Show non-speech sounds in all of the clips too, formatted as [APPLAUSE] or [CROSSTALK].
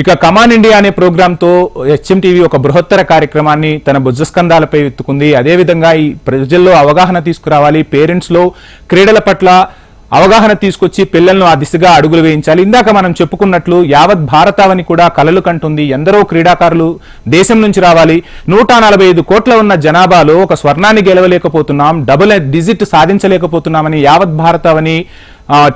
ఇక కమాన్ ఇండియా అనే ప్రోగ్రాంతో హెచ్ఎంటీవీ ఒక బృహత్తర కార్యక్రమాన్ని తన భుజస్కంధాలపై ఎత్తుకుంది. అదేవిధంగా ఈ ప్రజల్లో అవగాహన తీసుకురావాలి. పేరెంట్స్లో క్రీడల పట్ల అవగాహన తీసుకొచ్చి పిల్లలను ఆ దిశగా అడుగులు వేయించాలి. ఇందాక మనం చెప్పుకున్నట్లు యావత్ భారతావని కూడా కలలు కంటుంది. ఎందరో క్రీడాకారులు దేశం నుంచి రావాలి. నూట నలభై ఐదు కోట్ల ఉన్న జనాభాలో ఒక స్వర్ణాన్ని గెలవలేకపోతున్నాం. డబుల్ డిజిట్ సాధించలేకపోతున్నామని యావత్ భారతావని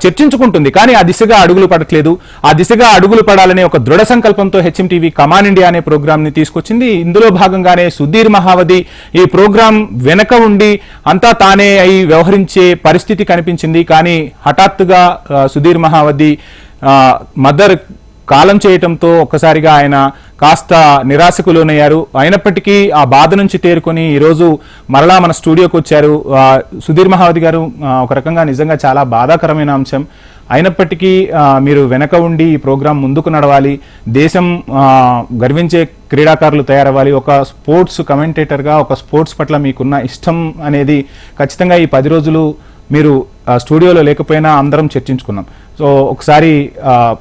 చర్చించుకుంటుంది. కానీ ఆ దిశగా అడుగులు పడట్లేదు. ఆ దిశగా అడుగులు పడాలనే ఒక దృఢ సంకల్పంతో హెచ్ఎంటీవీ కమాన్ ఇండియా అనే ప్రోగ్రామ్ని తీసుకొచ్చింది. ఇందులో భాగంగానే సుధీర్ మహావతి ఈ ప్రోగ్రాం వెనక ఉండి అంతా తానే అయి వ్యవహరించే పరిస్థితి కనిపించింది. కానీ హఠాత్తుగా సుధీర్ మహావతి మదర్ కాలం చేయటంతో ఒక్కసారిగా ఆయన కాస్త నిరాశకు లోనయ్యారు అయినప్పటికీ ఆ బాధ నుంచి తేరుకొని ఈరోజు మరలా మన స్టూడియోకి వచ్చారు. సుధీర్ మహావతి గారు ఒక రకంగా నిజంగా చాలా బాధాకరమైన అంశం. అయినప్పటికీ మీరు వెనక ఉండి ఈ ప్రోగ్రాం ముందుకు నడవాలి. దేశం గర్వించే క్రీడాకారులు తయారవ్వాలి. ఒక స్పోర్ట్స్ కమెంటేటర్గా ఒక స్పోర్ట్స్ పట్ల మీకున్న ఇష్టం అనేది ఖచ్చితంగా ఈ పది రోజులు మీరు స్టూడియోలో లేకపోయినా అందరం చర్చించుకున్నాం. సో ఒకసారి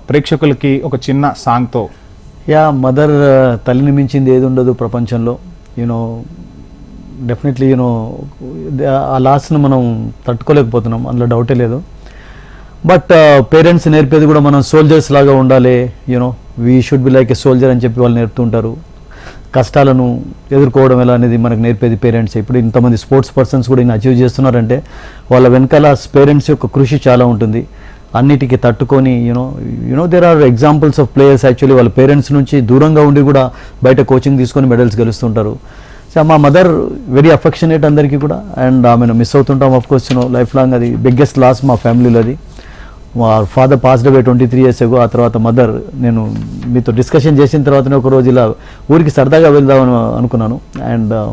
ప్రేక్షకులకి ఒక చిన్న సాంగ్తో. యా మదర్ తల్లిని మించింది ఏది ఉండదు ప్రపంచంలో. యూనో డెఫినెట్లీ యూనో ఆ లాస్ను మనం తట్టుకోలేకపోతున్నాం. అందులో డౌటే లేదు. బట్ పేరెంట్స్ నేర్పేది కూడా మనం సోల్జర్స్ లాగా ఉండాలి. You know we should be like a soldier అని చెప్పి వాళ్ళు నేర్పుతుంటారు కష్టాలను ఎదుర్కోవడం ఎలా అనేది మనకు నేర్పేది పేరెంట్స్ ఇప్పుడు ఇంతమంది స్పోర్ట్స్ పర్సన్స్ కూడా ఈయన అచీవ్ చేస్తున్నారంటే వాళ్ళ వెనకాల పేరెంట్స్ యొక్క కృషి చాలా ఉంటుంది. అన్నిటికీ తట్టుకొని you know you know there are examples of players actually వాళ్ళ పేరెంట్స్ నుంచి దూరంగా ఉండి కూడా బయట కోచింగ్ తీసుకొని మెడల్స్ గెలుస్తుంటారు. సో మా మదర్ వెరీ అఫెక్షనేట్ అందరికీ కూడా. అండ్ ఆమెను miss అవుతుంటాం of course you know life long అది బిగ్గెస్ట్ లాస్ మా ఫ్యామిలీలో అది. మా father passed away twenty three years ago ఆ తర్వాత మదర్ నేను మీతో డిస్కషన్ చేసిన తర్వాతనే ఒక రోజు ఇలా ఊరికి సరదాగా వెళ్దామని అనుకున్నాను. అండ్ uh,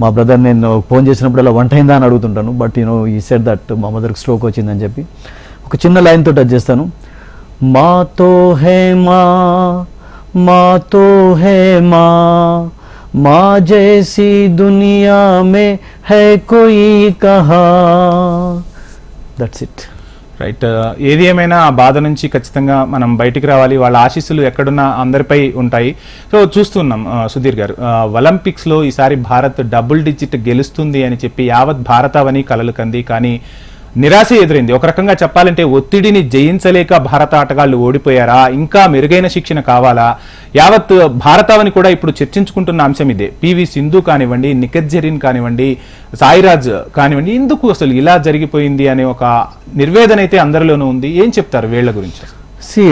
మా బ్రదర్ నేను ఫోన్ చేసినప్పుడు ఇలా వంట అయిందా అని అడుగుతుంటాను. But you know he said that మా మదర్కి స్ట్రోక్ వచ్చిందని చెప్పి. ఒక చిన్న లైన్తో టచ్ చేస్తాను. మాతో హే మా మాతో హే మా మా జైసి దునియా మే హై కోయి కహా. దట్స్ ఇట్ రైట్ ఏది ఏమైనా ఆ బాధ నుంచి ఖచ్చితంగా మనం బయటికి రావాలి. వాళ్ళ ఆశీస్సులు ఎక్కడున్నా అందరిపై ఉంటాయి. సో చూస్తున్నాం uh, సుధీర్ గారు. Uh, ఒలింపిక్స్లో ఈసారి భారత్ డబుల్ డిజిట్ గెలుస్తుంది అని చెప్పి యావత్ భారతావని కలలు కంది. కానీ నిరాశ ఎదురైంది. ఒక రకంగా చెప్పాలంటే ఒత్తిడిని జయించలేక భారత ఆటగాళ్ళు ఓడిపోయారా? ఇంకా మెరుగైన శిక్షణ కావాలా? యావత్ భారతావని కూడా ఇప్పుడు చర్చించుకుంటున్న అంశం ఇదే. పివి సింధు కానివ్వండి నిఖత్ జరీన్ కానివ్వండి సాయిరాజ్ కానివ్వండి ఎందుకు అసలు ఇలా జరిగిపోయింది అనే ఒక నిర్వేదన అయితే అందరిలోనూ ఉంది. ఏం చెప్తారు వీళ్ళ గురించి? సి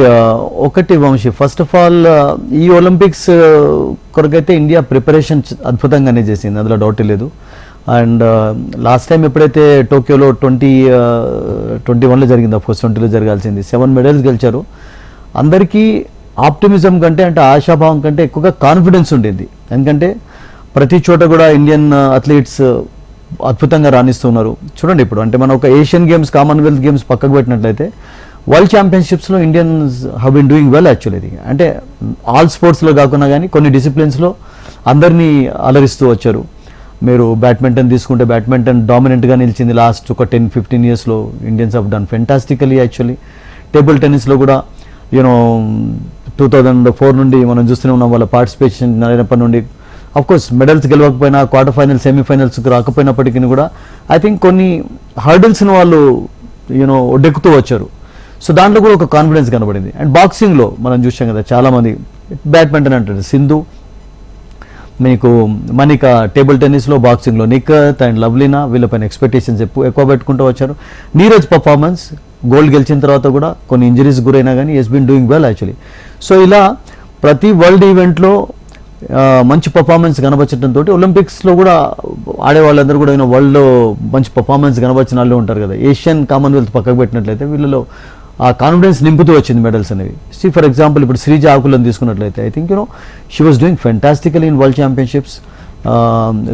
ఒకటి వంశీ. ఫస్ట్ ఆఫ్ ఆల్ ఈ ఒలింపిక్స్ కొరకైతే ఇండియా ప్రిపరేషన్ అద్భుతంగానే చేసింది. అందులో డౌట్ లేదు. అండ్ uh, లాస్ట్ టైం ఎప్పుడైతే టోక్యోలో ట్వంటీ uh, ట్వంటీ వన్లో జరిగింది అఫ్కోర్స్ ట్వంటీలో జరగాల్సింది సెవెన్ మెడల్స్ గెలిచారు. అందరికీ ఆప్టిమిజం కంటే అంటే ఆశాభావం కంటే ఎక్కువగా కాన్ఫిడెన్స్ ఉండేది. ఎందుకంటే ప్రతి చోట కూడా ఇండియన్ uh, అథ్లీట్స్ అద్భుతంగా రాణిస్తున్నారు. చూడండి ఇప్పుడు అంటే మనం ఒక ఏషియన్ గేమ్స్ కామన్వెల్త్ గేమ్స్ పక్కకు పెట్టినట్లయితే world ఛాంపియన్షిప్స్లో Indians have been doing well actually ఇది అంటే ఆల్ స్పోర్ట్స్లో కాకుండా కానీ కొన్ని డిసిప్లిన్స్లో అందరినీ అలరిస్తూ వచ్చారు. మీరు బ్యాడ్మింటన్ తీసుకుంటే బ్యాడ్మింటన్ డామినెంట్గా నిలిచింది లాస్ట్ ఒక టెన్ ఫిఫ్టీన్ ఇయర్స్లో Indians have done fantastically actually table టెన్నిస్లో కూడా యూనో టూ థౌజండ్ ఫోర్ నుండి మనం చూస్తూనే ఉన్నాం వాళ్ళ పార్టిసిపేషన్ అయినప్పటి నుండి. కోర్స్ మెడల్స్ గెలవకపోయినా క్వార్టర్ ఫైనల్ సెమీఫైనల్స్కి రాకపోయినప్పటికీ కూడా ఐ థింక్ కొన్ని హర్డల్స్ని వాళ్ళు యూనో డెక్కుతూ వచ్చారు. సో దాంట్లో కూడా ఒక కాన్ఫిడెన్స్ కనబడింది. అండ్ బాక్సింగ్లో మనం చూసాం కదా చాలామంది బ్యాడ్మింటన్ అంటారు సింధు. మీకు మనిక టేబుల్ టెన్నిస్లో బాక్సింగ్లో నిఖత్ అండ్ లవ్లీనా వీళ్ళపైన ఎక్స్పెక్టేషన్స్ ఎక్కువ ఎక్కువ పెట్టుకుంటూ వచ్చారు. నీరజ్ పర్ఫార్మెన్స్ గోల్డ్ గెలిచిన తర్వాత కూడా కొన్ని ఇంజరీస్ గురైనా కానీ has been doing well actually so ఇలా ప్రతి వరల్డ్ ఈవెంట్లో మంచి పర్ఫార్మెన్స్ కనబరచడంతో ఒలింపిక్స్లో కూడా ఆడే వాళ్ళందరూ కూడా వరల్డ్లో మంచి పర్ఫార్మెన్స్ కనబరిచిన వాళ్ళు ఉంటారు కదా. ఏషియన్ కామన్వెల్త్ పక్కకు పెట్టినట్లయితే వీళ్ళలో ఆ కాన్ఫిడెన్స్ నింపుతూ వచ్చింది మెడల్స్ అనేవి. సి ఫర్ ఎగ్జాంపుల్ ఇప్పుడు శ్రీజ ఆకులను తీసుకున్నట్లయితే I think you know she was doing fantastical in world championships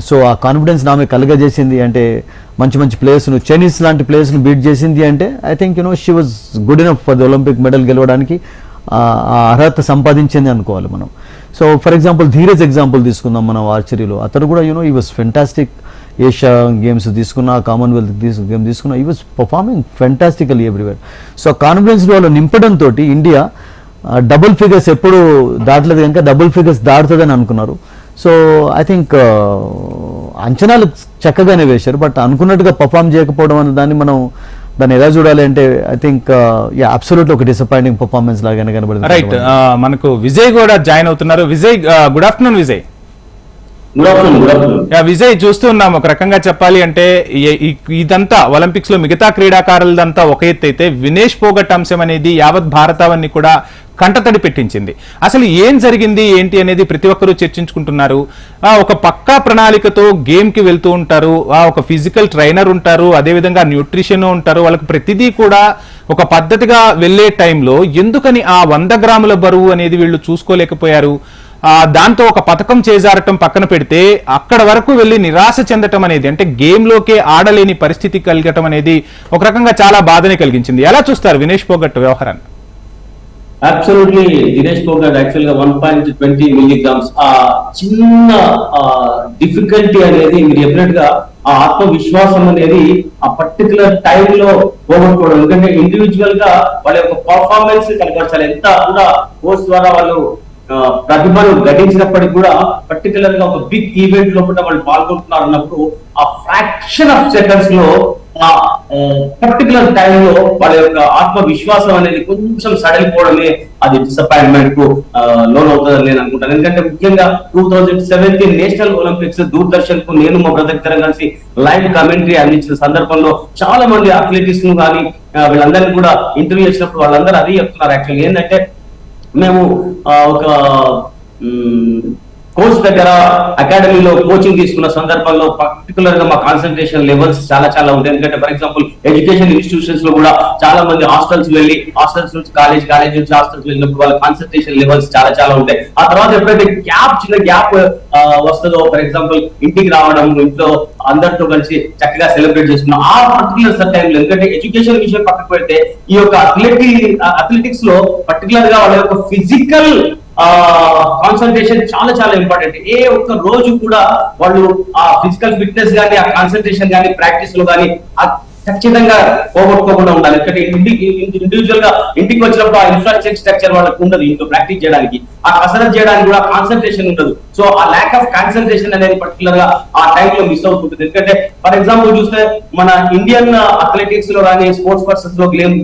so ఆ కాన్ఫిడెన్స్ నామే కలగజేసింది అంటే మంచి మంచి ప్లేయర్స్ను చైనీస్ లాంటి ప్లేయర్స్ను బీట్ చేసింది అంటే I think you know she was good enough for the Olympic medal గెలవడానికి ఆ ఆ అర్హత సంపాదించింది అనుకోవాలి మనం. So for example Dheeraj example తీసుకుందాం మనం ఆర్చరీలో అతను కూడా you know he was fantastic Asia games తీసుకున్నా కామన్వెల్త్ తీసు గేమ్ తీసుకున్నా he was performing fantastical everywhere so confidence వాళ్ళు నింపడంతో ఇండియా డబుల్ ఫిగర్స్ ఎప్పుడు దాటలేదు కనుక డబుల్ ఫిగర్స్ దాటుతుందని అనుకున్నారు. సో ఐ థింక్ అంచనాలు చక్కగానే వేశారు. బట్ అనుకున్నట్టుగా పర్ఫామ్ చేయకపోవడం అనే దాన్ని మనం దాన్ని ఎలా చూడాలి అంటే ఐ థింక్ యా అబ్సల్యూట్ ఒక డిసప్పాయింటింగ్ పర్ఫార్మెన్స్ లాగానే కనబడింది. రైట్ మనకు విజయ్ కూడా జాయిన్ అవుతున్నారు. Vijay good afternoon Vijay good afternoon good afternoon ya, Vijay చూస్తున్నాం ఒక రకంగా చెప్పాలి అంటే ఇదంతా ఒలింపిక్స్లో మిగతా క్రీడాకారులదంతా ఒక ఎత్తు అయితే వినేష్ పోగట్ అంశం అనేది యావత్ భారతావన్ని కూడా కంటతడి పెట్టించింది. అసలు ఏం జరిగింది ఏంటి అనేది ప్రతి ఒక్కరూ చర్చించుకుంటున్నారు. ఆ, ఒక పక్కా ప్రణాళికతో గేమ్కి వెళ్తూ ఉంటారు. ఆ, ఒక ఫిజికల్ ట్రైనర్ ఉంటారు. అదేవిధంగా న్యూట్రిషన్ ఉంటారు. వాళ్ళకి ప్రతిదీ కూడా ఒక పద్ధతిగా వెళ్ళే టైంలో ఎందుకని ఆ వంద గ్రాముల బరువు అనేది వీళ్ళు చూసుకోలేకపోయారు? దాంతో ఒక పథకం చేజారటం పక్కన పెడితే అక్కడ వరకు వెళ్ళి నిరాశ చెందటం అనేది అంటే గేమ్ లోకే ఆడలేని పరిస్థితి కలగటం అనేది ఒక రకంగా చాలా బాధనే కలిగించింది. ఎలా చూస్తారు వినేష్ పోగట్ వ్యవహారాన్ని? అబ్సల్యూట్లీ దినేష్ పోగట్ యాక్చువల్గా వన్ పాయింట్ ట్వంటీ మిల్లీగ్రామ్స్ ఆ చిన్న డిఫికల్టీ అనేది మీరు చెప్పినట్టుగా ఆ ఆత్మవిశ్వాసం అనేది ఆ పర్టికులర్ టైంలో పోగొట్టుకోవడం. ఎందుకంటే ఇండివిజువల్గా వాళ్ళ యొక్క పర్ఫార్మెన్స్ కనపరచాలి ఎంత కూడా కోర్స్ ద్వారా వాళ్ళు ప్రతిభను ఘటించినప్పటికీ కూడా పర్టికులర్గా ఒక బిగ్ ఈవెంట్ లోపల వాళ్ళు పాల్గొంటున్నారు అన్నప్పుడు ఆ ఫ్రాక్షన్ ఆఫ్ సెకండ్స్లో ఆ పర్టికులర్ టైంలో వాళ్ళ యొక్క ఆత్మవిశ్వాసం అనేది కొంచెం సడలిపోవడమే అది డిసప్పాయింట్మెంట్కు లోన్ అవుతుందని నేను అనుకుంటాను. ఎందుకంటే ముఖ్యంగా two thousand seventeen national Olympics దూరదర్శన్కు నేను మా బ్రదర్ ఇద్దరం కలిసి లైవ్ కమెంటరీ అందించిన సందర్భంలో చాలా మంది అథ్లెటిక్స్ను కానీ వీళ్ళందరినీ కూడా ఇంటర్వ్యూ చేసినప్పుడు వాళ్ళందరూ అది చెప్తున్నారు యాక్చువల్లీ ఏంటంటే మేము ఆ, ఒక కోచ్ దగ్గర అకాడమీలో కోచింగ్ తీసుకున్న సందర్భంలో పర్టికులర్గా మా కాన్సన్ట్రేషన్ లెవెల్స్ చాలా చాలా ఉంటాయి ఎందుకంటే ఫర్ ఎగ్జాంపుల్ ఎడ్యుకేషన్ ఇన్స్టిట్యూషన్స్లో కూడా చాలా మంది హాస్టల్స్ వెళ్ళి హాస్టల్స్ నుంచి కాలేజ్ కాలేజ్ నుంచి హాస్టల్స్ వెళ్ళినప్పుడు వాళ్ళ కాన్సన్ట్రేషన్ లెవెల్స్ చాలా చాలా ఉంటాయి. ఆ తర్వాత ఎప్పుడైతే గ్యాప్ చిన్న గ్యాప్ వస్తుందో ఫర్ ఎగ్జాంపుల్ ఇంటికి రావడం ఇంట్లో అందరితో కలిసి చక్కగా సెలబ్రేట్ చేసుకున్నాం ఆ పర్టికులర్ టైంలో ఎందుకంటే ఎడ్యుకేషన్ విషయం పక్కకు పెడితే ఈ యొక్క అథ్లెటిక్ అథ్లెటిక్స్లో పర్టికులర్గా వాళ్ళ యొక్క ఫిజికల్ కాన్సన్ట్రేషన్ చాలా చాలా ఇంపార్టెంట్ ఏ ఒక్క రోజు కూడా వాళ్ళు ఆ ఫిజికల్ ఫిట్నెస్ గానీ ఆ కాన్సన్ట్రేషన్ గానీ ప్రాక్టీస్లో గానీ ఖచ్చితంగా పోగొట్టుకోకుండా ఉండాలి. ఎందుకంటే ఇంటికి ఇండివిజువల్గా ఇంటికి వచ్చినప్పుడు ఆ ఇన్ఫ్రాస్ట్రక్చర్ స్ట్రక్చర్ వాళ్ళకి ఉండదు ఇంట్లో ప్రాక్టీస్ చేయడానికి. ఆ కసరత్ చేయడానికి కూడా కాన్సన్ట్రేషన్ ఉండదు. సో ఆ ల్యాక్ ఆఫ్ కాన్సన్ట్రేషన్ అనేది పర్టికులర్గా ఆ టైంలో మిస్ అవుతుంటుంది. ఎందుకంటే ఫర్ ఎగ్జాంపుల్ చూస్తే మన ఇండియన్ అథ్లెటిక్స్లో కానీ స్పోర్ట్స్ పర్సన్స్లో గేమ్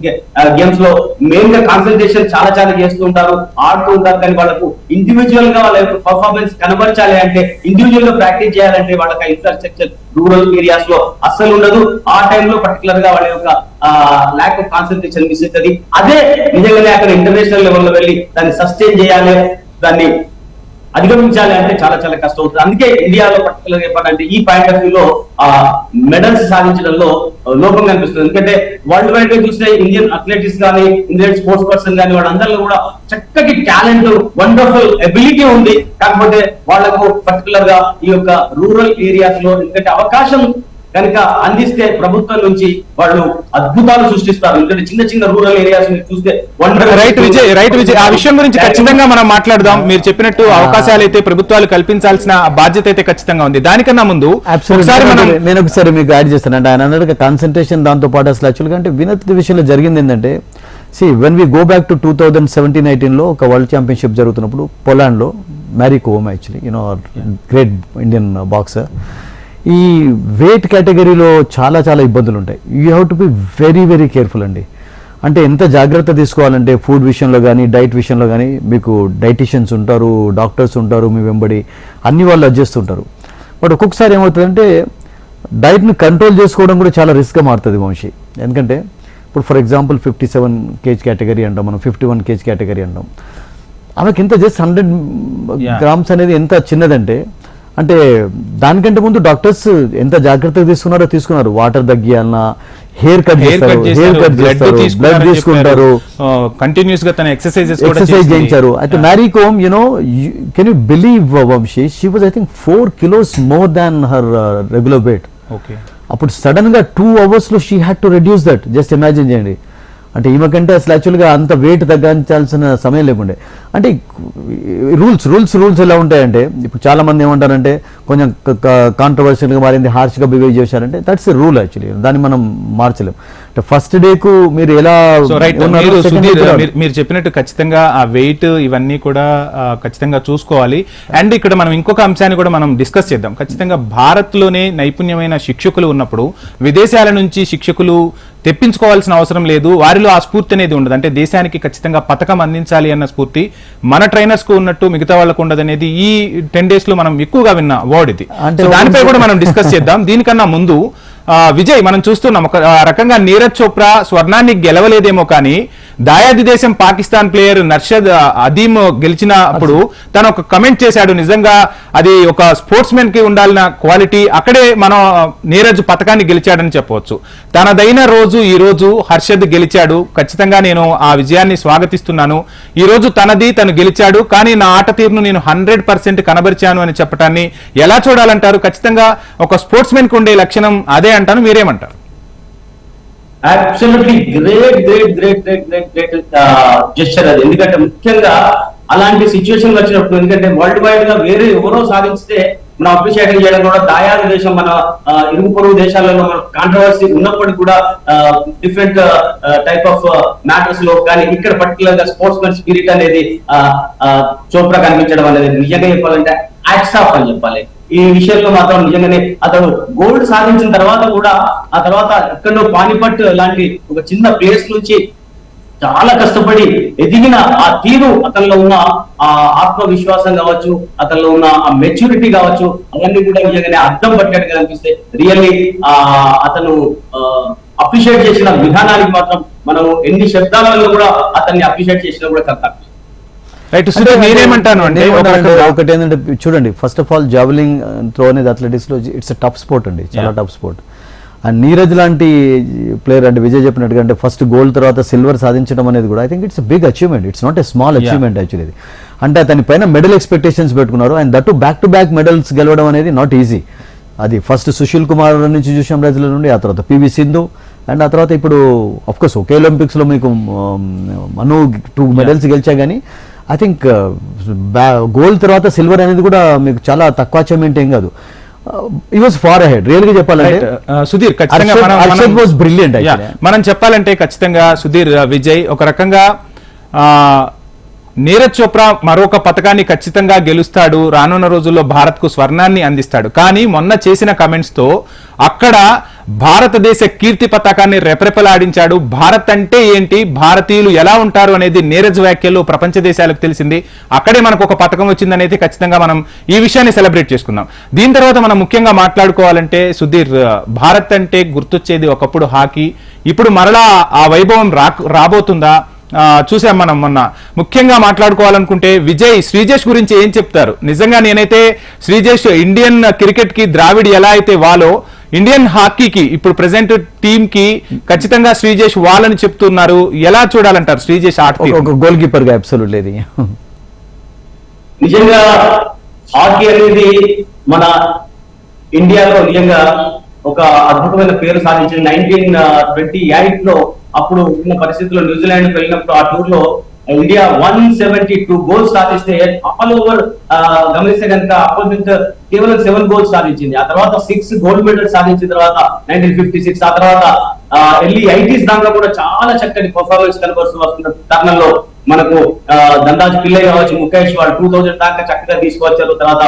గేమ్స్లో మెయిన్గా కాన్సన్ట్రేషన్ చాలా చాలా చేస్తూ ఉంటారు ఆడుతూ ఉంటారు. కానీ వాళ్ళకు ఇండివిజువల్గా వాళ్ళ యొక్క పర్ఫార్మెన్స్ కనబరచాలి అంటే ఇండివిజువల్గా ప్రాక్టీస్ చేయాలంటే వాళ్ళకి ఇన్ఫ్రాస్ట్రక్చర్ రూరల్ ఏరియాస్లో అస్సలు ఉండదు. ఆ టైంలో పర్టికులర్గా వాళ్ళ యొక్క ల్యాక్ ఆఫ్ కాన్సన్ట్రేషన్ మిస్ అవుతుంది అదే నిజంగానే అక్కడ ఇంటర్నేషనల్ లెవెల్లో వెళ్ళి దాన్ని సస్టైన్ చేయాలి దాన్ని అధిగమించాలి అంటే చాలా చాలా కష్టం అవుతుంది అందుకే ఇండియాలో పర్టికులర్ చెప్పాలంటే ఈ పాయింట్ ఆఫ్ వ్యూ లో ఆ మెడల్స్ సాధించడంలో లోపం కనిపిస్తుంది. ఎందుకంటే వరల్డ్ వైడ్గా చూస్తే ఇండియన్ అథ్లెటిక్స్ కానీ ఇండియన్ స్పోర్ట్స్ పర్సన్ కానీ వాళ్ళందరిలో కూడా చక్కటి టాలెంట్ వండర్ఫుల్ ఎబిలిటీ ఉంది. కాకపోతే వాళ్ళకు పర్టికులర్గా ఈ యొక్క రూరల్ ఏరియాస్లో ఎందుకంటే అవకాశం కనుక అందిస్తే ప్రభుత్వం నుంచి వాళ్ళు అద్భుతాలు సృష్టిస్తారు. ఎందుకంటే చిన్న చిన్న రూరల్ ఏరియాస్ చూస్తే రైట్ విజయ్ రైట్ విజయ్ ఆ విషయం గురించి ఖచ్చితంగా మనం మాట్లాడదాం. మీరు చెప్పినట్టు అవకాశాలు అయితే ప్రభుత్వాలు కల్పించాల్సిన బాధ్యత అయితే ఖచ్చితంగా ఉంది. దానికన్నా ముందు ఒకసారి మనం Absolutely. నేను ఒకసారి మీకు యాడ్ చేస్తాను. అంటే ఆయన అన్నట్టుగా కాన్సన్ట్రేషన్ దాంతో పాటు అసలు యాక్చువల్గా అంటే వినత్ విషయంలో జరిగింది ఏంటంటే see when we go back to two thousand seventeen ఎయిటీన్లో ఒక వరల్డ్ ఛాంపియన్షిప్ జరుగుతున్నప్పుడు పోలాండ్లో Mary Kom actually you know great Indian boxer ఈ వెయిట్ కేటగిరీలో చాలా చాలా ఇబ్బందులు ఉంటాయి you have to be very very careful అండి. అంటే ఎంత జాగ్రత్త తీసుకోవాలంటే ఫుడ్ విషయంలో కానీ డైట్ విషయంలో కానీ మీకు డైటిషియన్స్ ఉంటారు డాక్టర్స్ ఉంటారు మీ వెంబడి అన్ని వాళ్ళు adjust చేస్తుంటారు బట్ ఒక్కొక్కసారి ఏమవుతుందంటే డైట్ని కంట్రోల్ చేసుకోవడం కూడా చాలా రిస్క్గా మారుతుంది వంశీ. ఎందుకంటే ఇప్పుడు for example fifty seven kg category అంటాం మనం ఫిఫ్టీ వన్ కేజ్ కేటగిరీ అంటాం. ఆమెకి ఎంత జస్ట్ హండ్రెడ్. గ్రామ్స్ అనేది ఎంత చిన్నదంటే అంటే దానికంటే ముందు డాక్టర్స్ ఎంత జాగ్రత్తగా తీసుకున్నారో తీసుకున్నారు. వాటర్ తగ్గియాలన్నా హెయిర్ కట్ చేస్తారు హెయిర్ కట్ బ్లడ్ చేస్తారు బ్లడ్ తీసుకుంటారు. కంటిన్యూస్గా తన ఎక్సర్సైజెస్ ఎక్సర్సైజ్. చేయించారు. అయితే. Mary Kom you know can you believe Vamshi she was I think four kilos more than her regular weight okay అప్పుడు సడన్గా టూ అవర్స్లో she had to reduce that just imagine చేయండి. అంటే ఈమె కంటే అసలు యాక్చువల్గా అంత వెయిట్ తగ్గించాల్సిన సమయం లేకుండే. అంటే రూల్స్ రూల్స్ రూల్స్ ఎలా ఉంటాయంటే ఇప్పుడు చాలా మంది ఏమంటారంటే కొంచెం కాంట్రవర్షియల్గా మారింది హార్ష్గా బిహేవ్ చేశారంటే దట్స్ రూల్ యాక్చువల్లీ దాన్ని మనం మార్చలేం. అంటే ఫస్ట్ డేకు మీరు ఎలా మీరు చెప్పినట్టు ఖచ్చితంగా ఆ వెయిట్ ఇవన్నీ కూడా ఖచ్చితంగా చూసుకోవాలి. అండ్ ఇక్కడ మనం ఇంకొక అంశాన్ని కూడా మనం డిస్కస్ చేద్దాం. ఖచ్చితంగా భారత్లోనే నైపుణ్యమైన శిక్షకులు ఉన్నప్పుడు విదేశాల నుంచి శిక్షకులు తెప్పించుకోవాల్సిన అవసరం లేదు. వారిలో ఆ స్ఫూర్తి అనేది ఉండదు. అంటే దేశానికి ఖచ్చితంగా పథకం అందించాలి అన్న స్ఫూర్తి మన ట్రైనర్స్కు ఉన్నట్టు మిగతా వాళ్ళకు ఉండదు అనేది ఈ టెన్ డేస్లో మనం ఎక్కువగా విన్న వర్డ్ ఇది. దానిపై కూడా మనం డిస్కస్ చేద్దాం. దీనికన్నా ముందు విజయ్ మనం చూస్తున్నాం. ఒక రకంగా నీరజ్ చోప్రా స్వర్ణాన్ని గెలవలేదేమో కానీ దాయాది దేశం పాకిస్తాన్ ప్లేయర్ నర్షద్ అదీమ్ గెలిచినప్పుడు తను ఒక కమెంట్ చేశాడు నిజంగా అది ఒక స్పోర్ట్స్ మెన్కి ఉండాలన్న క్వాలిటీ అక్కడే మనం నీరజ్ పథకాన్ని గెలిచాడని చెప్పవచ్చు. తనదైన రోజు ఈ రోజు హర్షద్ గెలిచాడు. ఖచ్చితంగా నేను ఆ విజయాన్ని స్వాగతిస్తున్నాను. ఈ రోజు తనది తను గెలిచాడు కానీ నా ఆట తీరును నేను హండ్రెడ్ పర్సెంట్ కనబరిచాను అని చెప్పటాన్ని ఎలా చూడాలంటారు? ఖచ్చితంగా ఒక స్పోర్ట్స్ మెన్కు ఉండే లక్షణం అదే అంటాను మీరేమంటారు? Absolutely great great great great great great gesture అది. ఎందుకంటే ముఖ్యంగా అలాంటి సిచ్యువేషన్ వచ్చినప్పుడు ఎందుకంటే వరల్డ్ వైడ్గా వేరే ఎవరో సాధించితే మనం అప్రిషియేట్ చేయడం కూడా దాయాది దేశం మన ఇరుగు పొరుగు దేశాలలో మన కాంట్రవర్సీ ఉన్నప్పటికీ కూడా డిఫరెంట్ టైప్ ఆఫ్ మ్యాటర్స్లో కానీ ఇక్కడ పర్టికులర్గా స్పోర్ట్స్ మెన్ స్పిరిట్ అనేది చోప్రా కనిపించడం అనేది నిజంగా చెప్పాలంటే యాక్స్ ఆఫ్ అని చెప్పాలి. ఈ విషయంలో మాత్రం నిజంగానే అతను గోల్డ్ సాధించిన తర్వాత కూడా ఆ తర్వాత ఎక్కడో పానిపట్ లాంటి ఒక చిన్న ప్లేస్ నుంచి చాలా కష్టపడి ఎదిగిన ఆ తీరు అతనిలో ఉన్న ఆ ఆత్మవిశ్వాసం కావచ్చు అతనిలో ఉన్న ఆ మెచ్యూరిటీ కావచ్చు అవన్నీ కూడా నిజంగానే అర్థం పట్టినట్టుగా అనిపిస్తే రియల్లీ ఆ అతను అప్రిషియేట్ చేసిన విధానానికి మాత్రం మనం ఎన్ని శబ్దాలలో కూడా అతన్ని అప్రిషియేట్ చేసినా కూడా కరెక్ట్. రైట్ సుధీర్ నేనేమంటాను అంటే ఒక నేనేమంటానంటే రకంగా- ఒకటి ఏంటంటే చూడండి first of all javelin throw అనేది అథ్లెటిక్స్లో ఇట్స్ టఫ్ స్పోర్ట్ అండి చాలా. టఫ్ స్పోర్ట్ అండ్ నీరజ్ లాంటి ప్లేయర్ అంటే విజయ్ చెప్పినట్టుగా అంటే ఫస్ట్ గోల్డ్ తర్వాత సిల్వర్ సాధించడం అనేది కూడా I think it's big achievement it's not a small. Achievement actually అంటే అతని పైన మెడల్ ఎక్స్పెక్టేషన్స్ పెట్టుకున్నారు and that back to back medals గెలవడం అనేది నాట్ ఈజీ అది ఫస్ట్ సుశీల్ కుమార్ నుంచి చూసాం రైతుల నుండి ఆ తర్వాత పివి సింధు అండ్ ఆ తర్వాత ఇప్పుడు కోర్స్ ఒకే ఒలింపిక్స్లో మీకు మను టూ మెడల్స్ గెలిచా కానీ ఐ థింక్ గోల్డ్ తర్వాత సిల్వర్ అనేది కూడా మీకు చాలా తక్కువ అచీవ్మెంట్ ఏం కాదు. వాజ్ ఫార్ అహెడ్ రియల్గా చెప్పాలంటే. Uh, సుధీర్ ఖచ్చితంగా హర్షద్- మనం- చెప్పాలంటే ఖచ్చితంగా సుధీర్ uh, విజయ్ ఒక రకంగా ఆ, నీరజ్ చోప్రా మరొక పథకాన్ని ఖచ్చితంగా గెలుస్తాడు. రానున్న రోజుల్లో భారత్కు స్వర్ణాన్ని అందిస్తాడు. కానీ మొన్న చేసిన కమెంట్స్తో అక్కడ భారతదేశ కీర్తి పతాకాన్ని రెపరెపలాడించాడు. భారత్ అంటే ఏంటి? భారతీయులు ఎలా ఉంటారు అనేది నీరజ్ వ్యాఖ్యలు ప్రపంచ దేశాలకు తెలిసింది. అక్కడే మనకు ఒక పథకం వచ్చిందనేది ఖచ్చితంగా మనం ఈ విషయాన్ని సెలబ్రేట్ చేసుకుందాం. దీని తర్వాత మనం ముఖ్యంగా మాట్లాడుకోవాలంటే సుధీర్ భారత్ అంటే గుర్తొచ్చేది ఒకప్పుడు హాకీ. ఇప్పుడు మరలా ఆ వైభవం రా రాబోతుందా? చూసాం మనం మొన్న. ముఖ్యంగా మాట్లాడుకోవాలనుకుంటే విజయ్ శ్రీజేష్ గురించి ఏం చెప్తారు? నిజంగా నేనైతే శ్రీజేష్ ఇండియన్ క్రికెట్కి ద్రావిడ్ ఎలా అయితే వాలో ఇండియన్ హాకీకి ఇప్పుడు ప్రెసెంట్ టీమ్కి ఖచ్చితంగా శ్రీజేష్ వాళ్ళని చెప్తున్నారు. ఎలా చూడాలంటారు శ్రీజేష్ ఆట ఒక- గోల్ కీపర్గా అబ్సల్యూట్ లేదు. నిజంగా హాకీ అనేది మన ఇండియాలో నిజంగా ఒక అద్భుతమైన పేరు సాధించింది. నైన్టీన్ ట్వంటీ ఎయిట్లో అప్పుడు ఉన్న పరిస్థితుల్లో న్యూజిలాండ్ వెళ్ళినప్పుడు ఆ టూర్లో India one seventy two goals సాధిస్తే ఆల్ ఓవర్ గమనిస్తే కనుక అపోజిట్ కేవలం సెవెన్ గోల్స్ సాధించింది. ఆ తర్వాత సిక్స్ గోల్డ్ మెడల్ సాధించిన తర్వాత నైన్టీన్ ఫిఫ్టీ సిక్స్ ఆ తర్వాత ఎల్లి ఐటీస్ దాంట్లో కూడా చాలా చక్కటి పర్ఫార్మెన్స్ కనబరుస్తూ వస్తున్న తరుణంలో మనకు దందాజ్ దండాజ్ పిల్లయ్య కావచ్చు ముఖేష్ వాళ్ళు టూ థౌజండ్ దాకా చక్కగా తీసుకొచ్చారు తర్వాత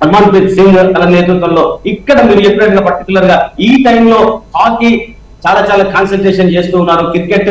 హర్మన్ప్రీత్ సింగ్ తన నేతృత్వంలో ఇక్కడ మీరు చెప్పినట్టుగా పర్టికులర్గా ఈ టైంలో హాకీ చాలా చాలా కాన్సన్ట్రేషన్ చేస్తూ ఉన్నారు. క్రికెట్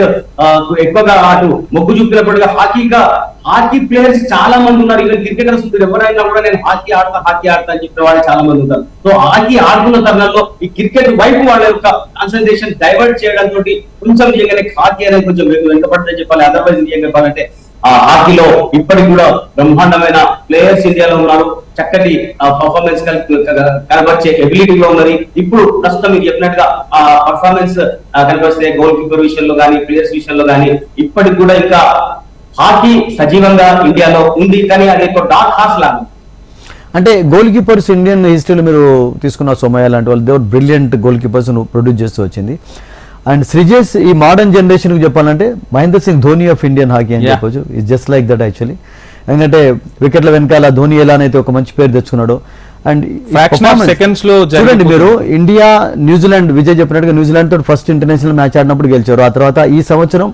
ఎక్కువగా అటు మొగ్గు చూపినప్పటిగా హాకీగా హాకీ ప్లేయర్స్ చాలా మంది ఉన్నారు. ఈవెన్ క్రికెటర్స్ మీరు ఎవరైనా కూడా నేను హాకీ ఆడతా హాకీ ఆడతా అని చెప్పిన వాళ్ళు చాలా మంది ఉంటారు. సో హాకీ ఆడుతున్న తరుణంలో ఈ క్రికెట్ వైపు వాళ్ళ యొక్క కాన్సన్ట్రేషన్ డైవర్ట్ చేయడం తోటి కొంచెం నిజంగానే హాకీ అనేది కొంచెం వెనుక- చెప్పాలి. అదర్వైజ్ నిజంగా చెప్పాలంటే ఆ హాకీలో ఇప్పటికి కూడా బ్రహ్మాండమైన ప్లేయర్స్ ఇండియాలో ఉన్నారు. చక్కటి పర్ఫార్మెన్స్ కనబరిచే ఎబిలిటీ లో ఉన్నది ఇప్పుడు ప్రస్తుతం మీరు చెప్పినట్టుగా ఆ పర్ఫార్మెన్స్ కనిపిస్తే గోల్ కీపర్ విషయంలో కానీ ప్లేయర్స్ విషయంలో కానీ ఇప్పటికి కూడా ఇంకా హాకీ సజీవంగా ఇండియాలో ఉంది. కానీ అది ఒక డార్క్ హార్స్ లాగా అంటే గోల్ కీపర్స్ ఇండియన్ హిస్టరీలో మీరు తీసుకున్న సోమయ్య లాంటి వాళ్ళు దేవర్ బ్రిలియంట్ గోల్ కీపర్స్ ప్రొడ్యూస్ చేస్తూ వచ్చింది. అండ్ శ్రీజేష్ ఈ మోడర్న్ జనరేషన్కి చెప్పాలంటే Mahendra Singh Dhoni of Indian hockey అని. చెప్పొచ్చు. It's just like that actually ఎందుకంటే వికెట్ల వెనకాల ధోని ఎలానైతే ఒక మంచి పేరు తెచ్చుకున్నాడు. అండ్ seconds లో చూడండి. మీరు ఇండియా న్యూజిలాండ్ విజయ్ చెప్పినట్టుగా న్యూజిలాండ్ తోటి ఫస్ట్ ఇంటర్నేషనల్ మ్యాచ్ ఆడినప్పుడు గెలిచారు. ఆ తర్వాత ఈ సంవత్సరం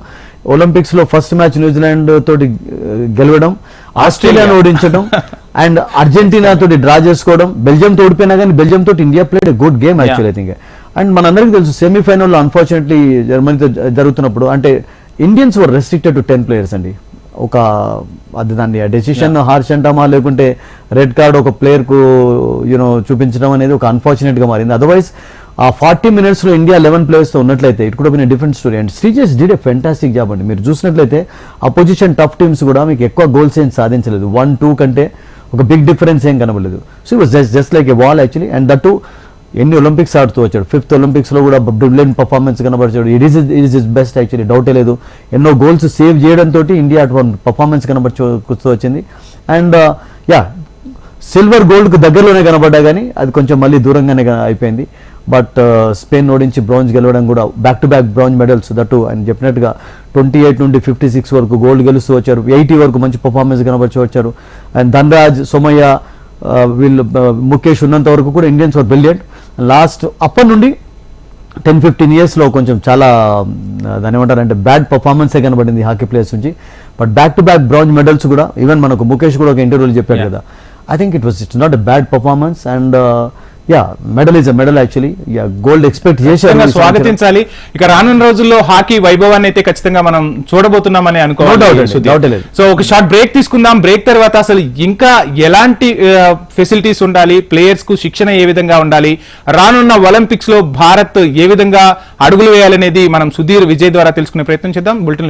ఒలింపిక్స్లో ఫస్ట్ మ్యాచ్ న్యూజిలాండ్ తోటి ఆ, గెలవడం ఆస్ట్రేలియాను ఓడించడం [LAUGHS] అండ్ అర్జెంటీనా తోటి డ్రా చేసుకోవడం బెల్జియం తో ఓడిపోయినా కానీ బెల్జియం తోటి India played good game actual I think and మనందరికీ తెలుసు సెమీఫైనల్లో అన్ఫార్చునేట్లీ జర్మనీతో జరుగుతున్నప్పుడు అంటే Indians were restricted to ten players అండి. ఒక అది దాన్ని డెసిషన్ హార్ష్ అంటామా లేకుంటే రెడ్ కార్డ్ ఒక ప్లేయర్కు యూనో చూపించడం అనేది ఒక అన్ఫార్చునేట్గా మారింది. అదర్వైజ్ ఆ ఫార్టీ మినిట్స్లో ఇండియా లెవెన్ ప్లేయర్స్తో ఉన్నట్లయితే ఇట్ కూడా different story and Sreejesh did a fantastic job అండి. మీరు చూసినట్లయితే అపోజిషన్ టఫ్ టీమ్స్ కూడా మీకు ఎక్కువ గోల్స్ ఏం సాధించలేదు. వన్ టూ కంటే ఒక బిగ్ డిఫరెన్స్ ఏం కనబడలేదు. So it was just just like a wall actually and that ఎన్ని ఒలింపిక్స్ ఆడుతూ వచ్చాడు. ఫిఫ్త్ ఒలింపిక్స్లో కూడా brilliant performance కనబరిచాడు. It is it is is best actually డౌటే లేదు. ఎన్నో గోల్స్ సేవ్ చేయడంతో ఇండియా పర్ఫార్మెన్స్ కనబడుతూ వచ్చింది. అండ్ యా సిల్వర్ గోల్డ్కు దగ్గరలోనే కనబడ్డా కానీ అది కొంచెం మళ్ళీ దూరంగానే అయిపోయింది. బట్ స్పెయిన్ uh, ఓడించి బ్రాంజ్ గెలవడం కూడా back to back bronze medals that ఆయన చెప్పినట్టుగా ట్వంటీ ఎయిట్ నుండి ఫిఫ్టీ సిక్స్ వరకు గోల్డ్ గెలుస్తూ వచ్చారు. ఎయిటీ వరకు మంచి పర్ఫార్మెన్స్ కనబరిచి వచ్చారు. అండ్ ధనరాజ్ సోమయ్య వీళ్ళు ముఖేష్ ఉన్నంత వరకు కూడా ఇండియన్స్ వర్ బ్రిలియంట్ లాస్ట్ అప్పటి నుండి టెన్ ఫిఫ్టీన్ ఇయర్స్లో కొంచెం చాలా దాని ఏమంటారంటే బ్యాడ్ పర్ఫార్మెన్సే కనబడింది హాకీ ప్లేయర్స్ నుంచి. But back to back bronze medals కూడా ఈవెన్ మనకు ముఖేష్ కూడా ఒక ఇంటర్వ్యూలో చెప్పాడు. కదా. I think it was it's not a bad performance and yeah medal is medal actually yeah gold expect చేశారు. స్వాగతించాలి. ఇక రానున్న రోజుల్లో హాకీ వైభవాన్ని అయితే ఖచ్చితంగా మనం చూడబోతున్నామని అనుకోవాలి. సో ఒక షార్ట్ బ్రేక్ తీసుకుందాం. బ్రేక్ తర్వాత అసలు ఇంకా ఎలాంటి ఫెసిలిటీస్ ఉండాలి? ప్లేయర్స్కు శిక్షణ ఏ విధంగా ఉండాలి? రానున్న ఒలింపిక్స్లో భారత్ ఏ విధంగా అడుగులు వేయాలనేది మనం సుధీర్ విజయ్ ద్వారా తెలుసుకునే ప్రయత్నం చేద్దాం. బులెటిన్